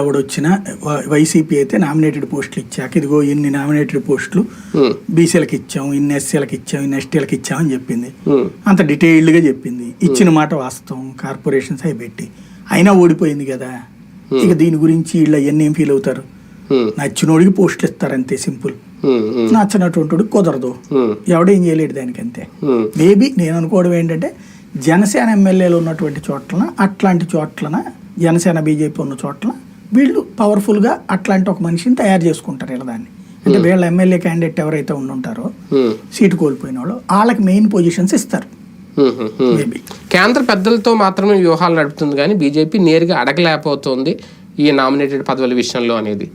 వచ్చిన వైసీపీ అయితే నామినేటెడ్ పోస్టులు ఇచ్చాక ఇదిగో ఇన్ని నామినేటెడ్ పోస్టులు బీసీలకు ఇచ్చాం ఇన్ని ఎస్సీలకు ఇచ్చాం ఇన్ని ఎస్టీలకు ఇచ్చాం అని చెప్పింది. అంత డీటెయిల్డ్గా చెప్పింది. ఇచ్చిన మాట వాస్తవం కార్పొరేషన్స్ అవి పెట్టి. అయినా ఓడిపోయింది కదా. ఇక దీని గురించి వీళ్ళు అవన్నీ ఏం ఫీల్ అవుతారు? నచ్చినోడికి పోస్టులు ఇస్తారు అంతే సింపుల్ నచ్చినటువంటి కుదరదు. ఎవడేం చేయలేడు దానికి అంతే ఉమ్, మేబీ నేను అనుకోవడం ఏంటంటే జనసేన ఎమ్మెల్యేలు ఉన్నటువంటి చోట్లన అట్లాంటి చోట్లన జనసేన బీజేపీ ఉన్న చోట్ల వీళ్ళు పవర్ఫుల్గా అట్లాంటి ఒక మనిషిని తయారు చేసుకుంటారు ఇలా దాన్ని. అంటే వీళ్ళ ఎమ్మెల్యే క్యాండిడేట్ ఎవరైతే ఉండుంటారో ఉమ్, సీటు కోల్పోయిన వాళ్ళు వాళ్ళకి మెయిన్ పొజిషన్స్ ఇస్తారు. మేబీ కేంద్ర పెద్దలతో మాత్రమే వ్యూహాలు నడుపుతుంది కానీ బీజేపీ నేరుగా అడగలేకపోతుంది. ఈ నామినేటెడ్ పదవుల విషయంలో అనేది.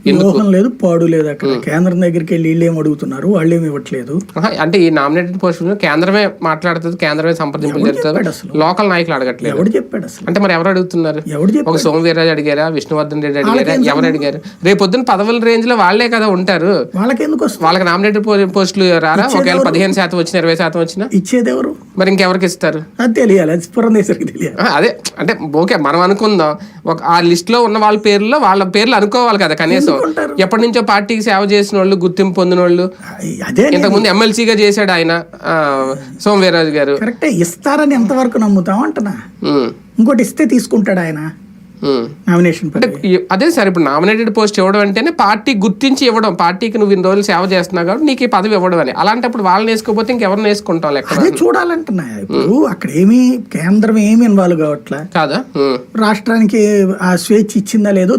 లేదు పాడు లేదు అక్కడ. కేంద్రం దగ్గరికి వెళ్ళి వీళ్ళు ఏం అడుగుతున్నారు? వాళ్ళు ఏమి ఇవ్వట్లేదు అంటే ఈ నామినేటెడ్ పోస్ట్ కేంద్రమే మాట్లాడుతుంది కేంద్రమే సంప్రదింపులు జరుగుతుంది? లోకల్ నాయకులు అడగట్లేదు. ఎవడు చెప్పాడు అసలు? అంటే మరి ఎవరు అడుగుతున్నారు? ఎవడు ఒక సోమ వీర్రాజు అడిగారా విష్ణువర్ధన్ రెడ్డి అడిగారా ఎవరు అడిగారు? రేపు పొద్దున్న పదవుల రేంజ్లో వాళ్ళే కదా ఉంటారు. వాళ్ళకి ఎందుకు వాళ్ళకి నామినేటెడ్ పోస్టులు రారా? ఒకవేళ పదిహేను శాతం వచ్చిన ఇరవై శాతం వచ్చినా? ఇచ్చేది ఎవరు? మరి ఇంకెవరికి ఇస్తారు? అది తెలియాలి అది పురంధేశ్వరికి తెలియాలి. ఆ, అదే అంటే ఓకే మనం అనుకుందాం. ఒక ఆ లిస్ట్లో ఉన్న వాళ్ళ పేర్లో వాళ్ళ పేర్లు అనుకోవాలి కదా కనీసం? ఎప్పటి నుంచో పార్టీకి సేవ చేసిన వాళ్ళు గుర్తింపు పొందిన వాళ్ళు అదే ఇంతకుముందు ఎమ్మెల్సీగా చేశాడు ఆయన ఆ, సోమ వీర్రాజు గారు. కరెక్టే ఇస్తారని ఎంతవరకు నమ్ముతాం అంటున్నా. ఉమ్, ఇంకోటి ఇస్తే తీసుకుంటాడు ఆయన. నామినేషన్ అదే సార్ ఇప్పుడు నామినేటెడ్ పోస్ట్ ఇవ్వడం అంటేనే పార్టీ గుర్తించి ఇవ్వడం పార్టీకి నువ్వు ఇన్ని రోజులు సేవ చేస్తున్నావు కాబట్టి నీకు ఈ పదవి ఇవ్వడం అని. అలాంటప్పుడు వాళ్ళని వేసుకోకపోతే ఇంకెవరిని వేసుకుంటాం లెక్క అదే చూడాలంటున్నా ఇప్పుడు అక్కడ ఏమీ కేంద్రం ఏమి ఇన్వాల్వ్ కావట్లే? కాదా. రాష్ట్రానికి ఆ స్వేచ్ఛ ఇచ్చిందా లేదో